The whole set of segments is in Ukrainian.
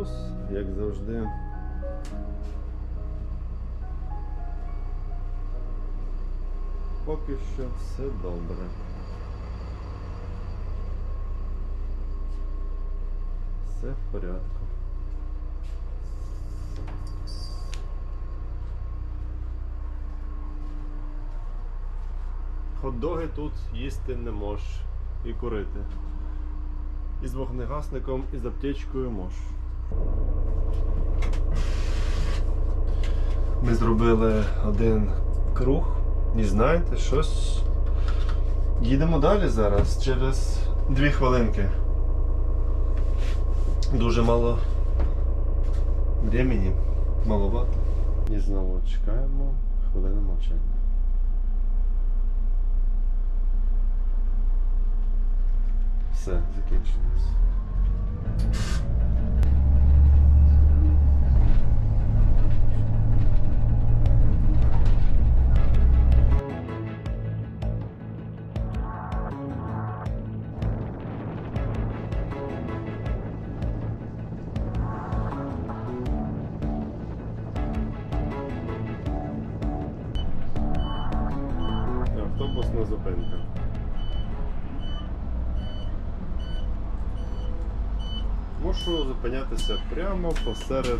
Автобус, як завжди. Поки що все добре. Все в порядку. Хот-доги тут їсти не можеш і курити. І з вогнегасником, і з аптечкою можеш. Ми зробили один круг. І знаєте, щось. Їдемо далі зараз через дві хвилинки. Дуже мало времени, маловато. І знову чекаємо хвилину мовчання. Все, закінчилось. Автобусна зупинка. Мушу зупинятися прямо посеред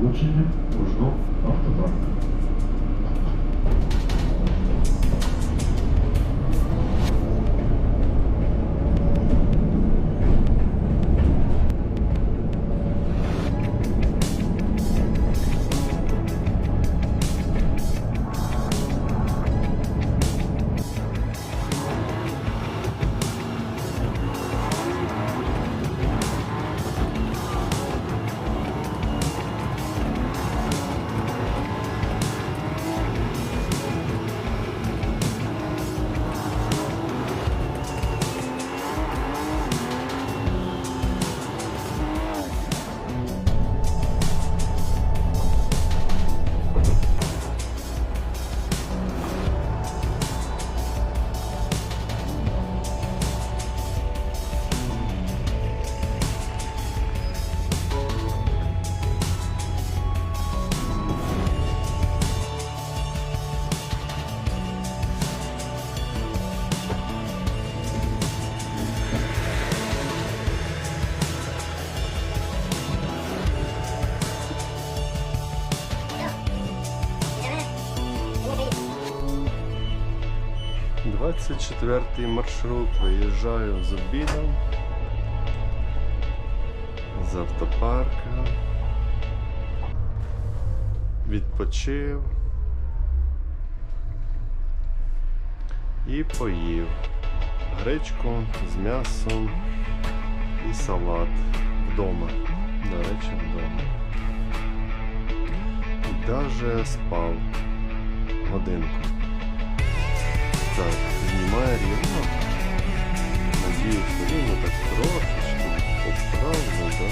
маршрут сполучення Ужно автопарк. Четвертий маршрут. Виїжджаю з обідом. З автопарка. Відпочив. І поїв. Гречку з м'ясом і салат вдома. До речі, вдома. І даже спав годинку. Так, знімає рівно. Надіюсь, рівно так трошечки поправлю, да?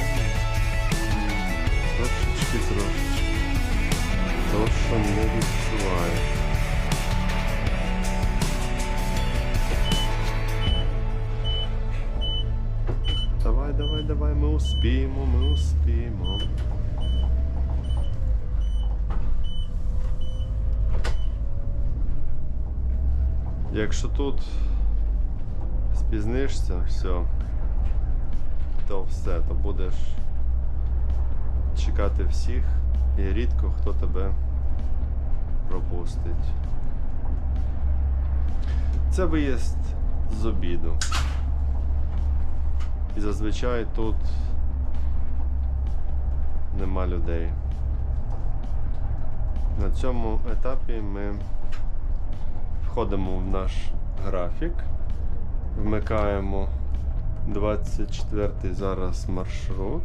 Трошечки, трошечки. То, що не відчуваю. Давай, давай, давай, ми успіємо, ми успіємо. Якщо тут спізнишся, все, то все, то будеш чекати всіх і рідко хто тебе пропустить. Це виїзд з обіду. І зазвичай тут нема людей. На цьому етапі ми входимо в наш графік, вмикаємо 24 зараз маршрут.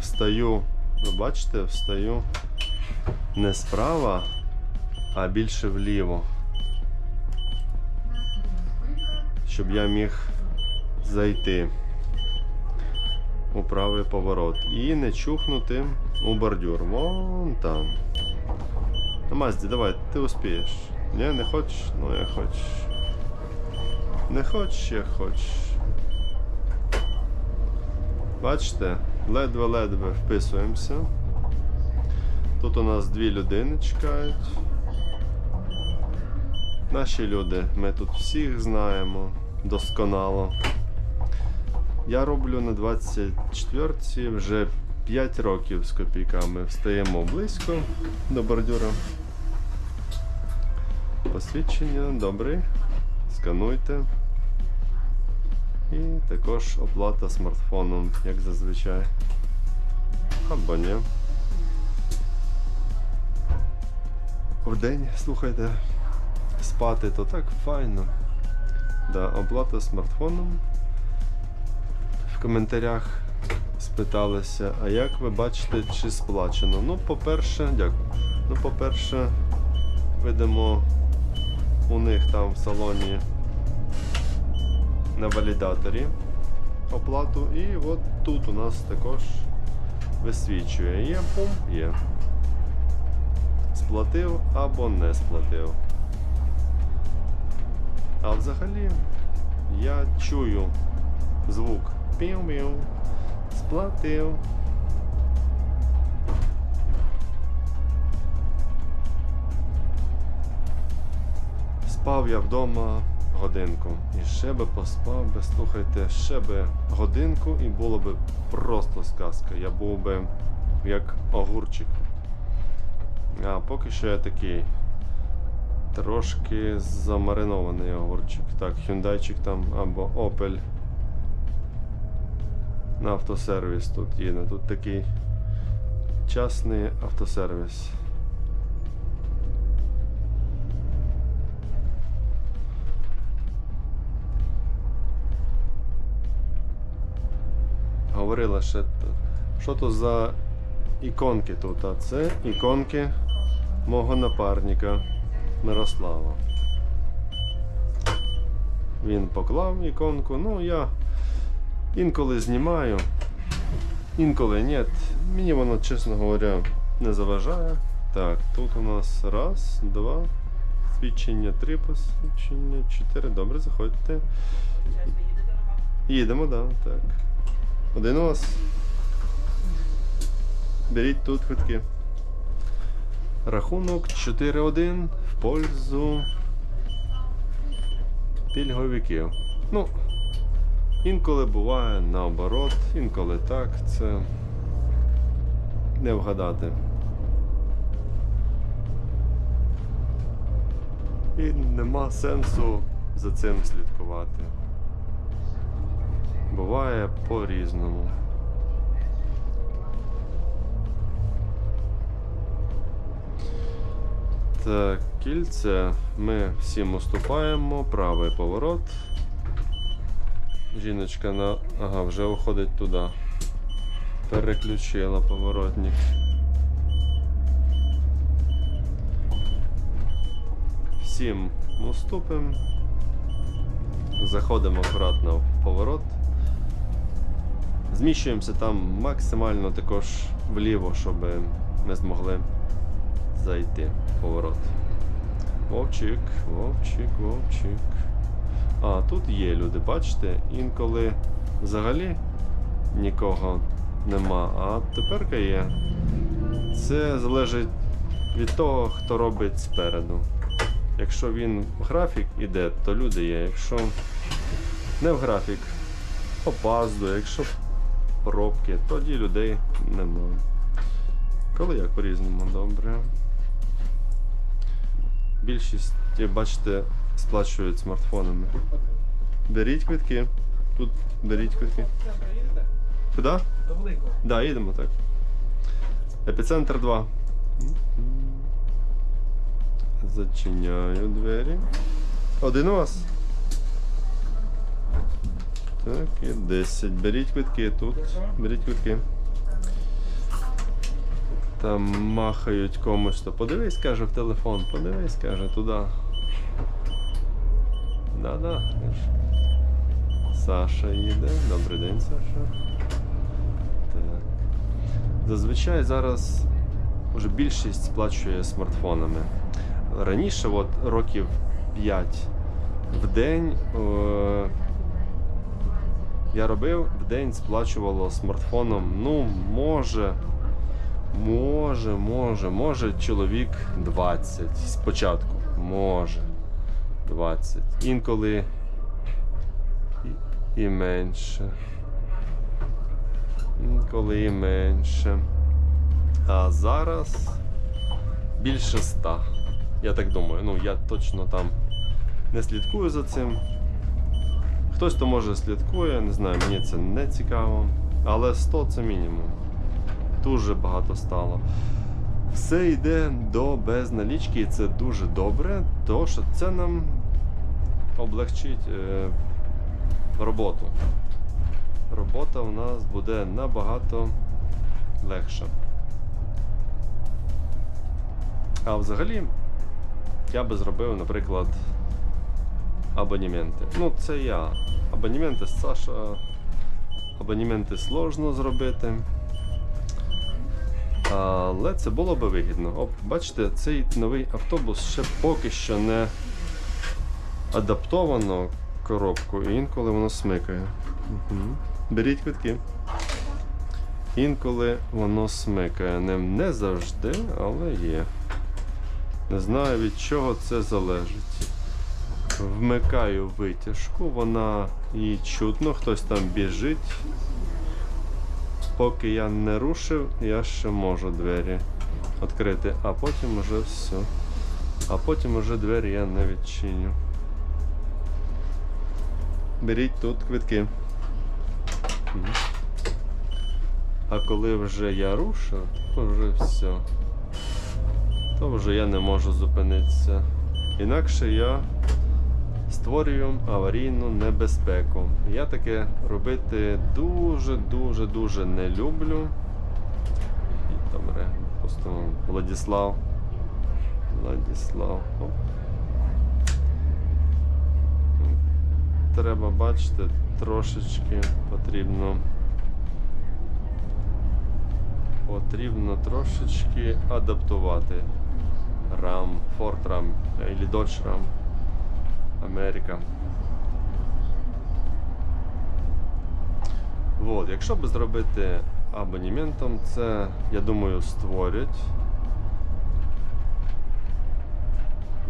Встаю, ви бачите, встаю не справа, а більше вліво. Щоб я міг зайти у правий поворот і не чухнути у бордюр. Вон там. Ну, Мазді, давай, ти успієш. Ні, не хочеш? Ну я хочу. Не хочеш, як хочеш. Бачите, ледве-ледве вписуємося. Тут у нас дві людини чекають. Наші люди, ми тут всіх знаємо досконало. Я роблю на 24-ці вже 5 років з копійками. Встаємо близько до бордюра. Посвідчення, добрий. Скануйте. І також оплата смартфоном, як зазвичай. Або ні. В день, слухайте, спати то так файно. Да, оплата смартфоном. В коментарях спиталися, а як ви бачите, чи сплачено? Ну, по-перше, дякую. Ну, по-перше, видимо у них там в салоні на валідаторі оплату. І от тут у нас також висвічує. Є пум, є. Сплатив або не сплатив. А взагалі я чую звук пів-пів, сплатив. Спав я вдома годинку. І ще би поспав би, слухайте, ще би годинку і було би просто сказка. Я був би як огурчик. А поки що я такий трошки замаринований огурчик. Так, хюндайчик там або Opel. На автосервіс тут їде. Тут такий частний автосервіс. Говорила ще, що то за іконки тут. А це іконки мого напарника Мирослава. Він поклав іконку, ну я інколи знімаю, інколи ні. Мені воно, чесно говоря, не заважає. Так, тут у нас раз, два, свідчення, три посвідчення, чотири. Добре, заходьте. Їдемо, да, так. Один у вас. Беріть тут квитки. Рахунок 4-1 в пользу пільговиків. Ну, інколи буває наоборот, інколи так, це не вгадати. І нема сенсу за цим слідкувати. Буває по-різному. Так, кільце. Ми всім уступаємо, правий поворот. Жіночка на. Ага, вже уходить туди. Переключила поворотник. Всім уступимо. Заходимо акуратно в поворот. Зміщуємося там максимально також вліво, щоб ми змогли зайти в поворот. Вовчик, вовчик, вовчик. А, тут є люди, бачите, інколи взагалі нікого нема, а тепер є. Це залежить від того, хто робить спереду. Якщо він в графік іде, то люди є. Якщо не в графік, опаздує, якщо пробки, тоді людей немає. Коли як по-різному, добре. Більшість, бачите, сплачують смартфонами. Беріть квитки. Тут беріть квитки. Куди? До великого. Да, їдемо так. Епіцентр 2. Зачиняю двері. Один у вас? Так, і 10. Беріть квитки тут. Беріть квитки. Там махають комусь, то подивись, каже в телефон, подивись, каже, туди. Да-да. Саша їде. Добрий день, Саша. Так. Зазвичай зараз вже більшість сплачує смартфонами. Раніше, от років 5 в день. Е- я робив, в день сплачувало смартфоном, ну, може, може, може, може чоловік 20 спочатку. Може. 20. Інколи і, і менше. Інколи і менше. А зараз більше 100. Я так думаю. Ну, я точно там не слідкую за цим. Хтось то може слідкує, не знаю, мені це не цікаво. Але 100 це мінімум. Дуже багато стало. Все йде до безналічки, і це дуже добре, тому що це нам облегчить е, роботу. Робота у нас буде набагато легша. А взагалі, я би зробив, наприклад, абонементи. Ну, це я. Абонементи Саша. Абонементи сложно зробити. Але це було би вигідно. Оп, бачите, цей новий автобус ще поки що не адаптовано коробку, і інколи воно смикає. Угу. Беріть квитки. Інколи воно смикає. Не, не завжди, але є. Не знаю від чого це залежить. Вмикаю витяжку, вона її чутно, хтось там біжить. Поки я не рушив, я ще можу двері відкрити, а потім уже все. А потім уже двері я не відчиню. Беріть тут квитки. А коли вже я рушив, то вже все. То вже я не можу зупинитися. Інакше я створюю аварійну небезпеку. Я таке робити дуже-дуже дуже не люблю. І добре, просто Владіслав. Владіслав. Оп. Треба бачити, трошечки потрібно. Потрібно трошечки адаптувати RAM, Ford RAM або Dodge RAM. Америка. Вот, якщо би зробити абонементом, це, я думаю, створять.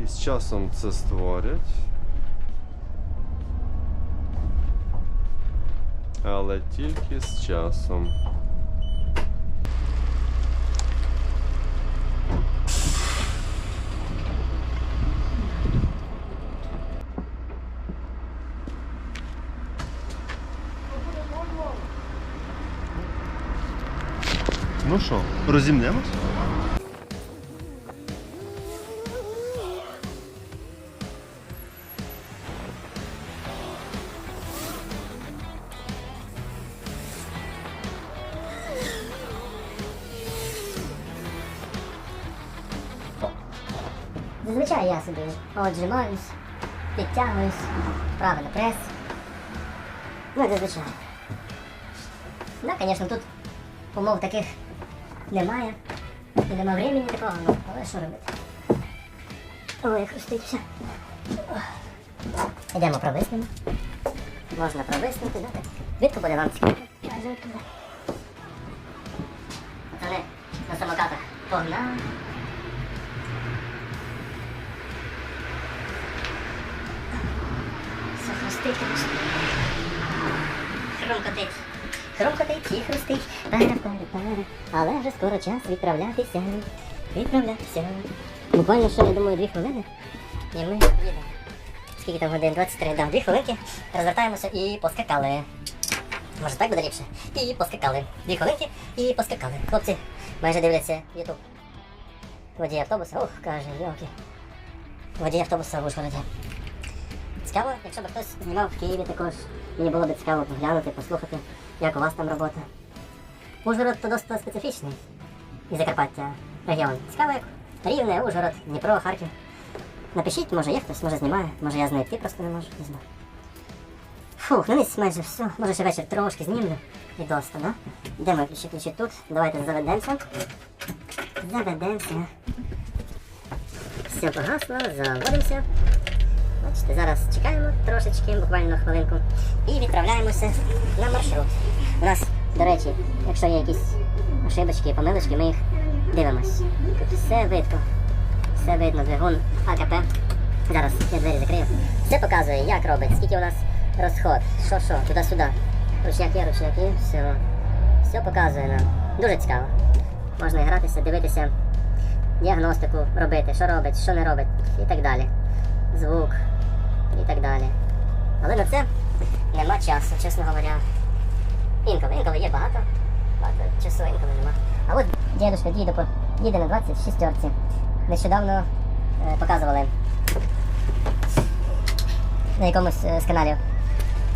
І з часом це створять. Але тільки з часом. Ну що, розімнемось? Зазвичай я собі отжимаюсь, підтягуюсь, правильно прес. Ну, зазвичай. Да, звісно, тут умов таких немає. І нема времени такого, ну, але що робити? Ой, хрустить. Йдемо провиснемо. Можна провиснути, да? так? Відку буде вам цікаво. Пацани на самокатах погнали. Все хрустить. Хрумкотить і хрустить. Пара-пара-пара. Але вже скоро час відправлятися. Відправлятися. Буквально ще, я думаю, дві хвилини. І ми їдемо. Скільки там годин? 23, да. Дві хвилинки. Розвертаємося і поскакали. Може так буде ліпше? І поскакали. Дві хвилинки і поскакали. Хлопці майже дивляться Ютуб. Водій автобуса, ох, каже, йоки. Водій автобуса в Ужгороді. Цікаво, якщо б хтось знімав в Києві також, мені було б цікаво поглянути, послухати, як у вас там робота. Ужгород то досить специфічний і Закарпаття регіон. Цікаво, як Рівне, Ужгород, Дніпро, Харків. Напишіть, може є хтось, може знімає, може я знайти просто не можу, не знаю. Фух, ну ніс майже все. Може ще вечір трошки знімлю і доста, да? Де мої ключі? Ключі тут. Давайте заведемося. Заведемося. Все погасло, заводимося. Бачите, зараз чекаємо трошечки, буквально хвилинку, і відправляємося на маршрут. У нас, до речі, якщо є якісь ошибочки, помилочки, ми їх дивимось. Тут все видно. Все видно, двигун АКП. Зараз я двері закрию. Все показує, як робить, скільки у нас розход, що що, туди-сюди. Ручняки, ручняки, все. Все показує нам. Дуже цікаво. Можна гратися, дивитися, діагностику робити, що робить, що не робить, і так далі. Звук і так далі. Але на це нема часу, чесно говоря. Інколи, інколи є багато. Багато часу, інколи нема. А от дідушка їде, їде на 26 терці. Нещодавно е, показували на якомусь е, з каналів.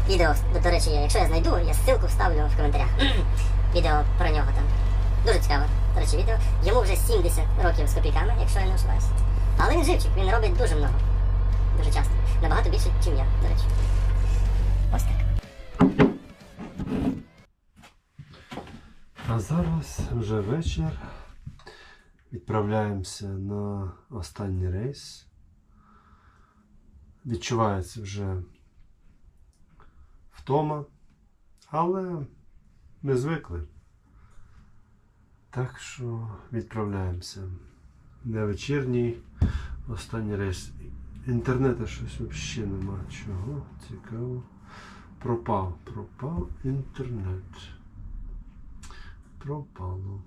Відео, до, речі, якщо я знайду, я ссылку вставлю в коментарях. відео про нього там. Дуже цікаве, до речі, відео. Йому вже 70 років з копійками, якщо я не ошибаюся. Але він живчик, він робить дуже много. Дуже часто. Набагато більше, ніж я, до речі. Ось так. А зараз вже вечір. Відправляємося на останній рейс. Відчувається вже втома, але ми звикли. Так що відправляємося на вечірній останній рейс. Інтернету щось взагалі нема чого. Цікаво. Пропав, пропав інтернет. Пропало.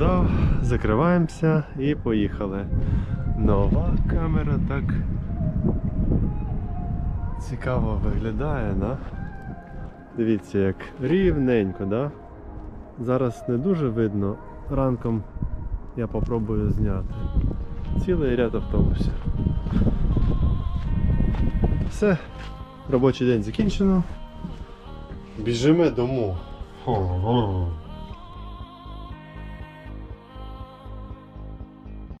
Зміну закриваємося і поїхали. Нова камера так цікаво виглядає, да? Дивіться, як рівненько, да? Зараз не дуже видно. Ранком я попробую зняти. Цілий ряд автобусів. Все, робочий день закінчено. Біжимо дому.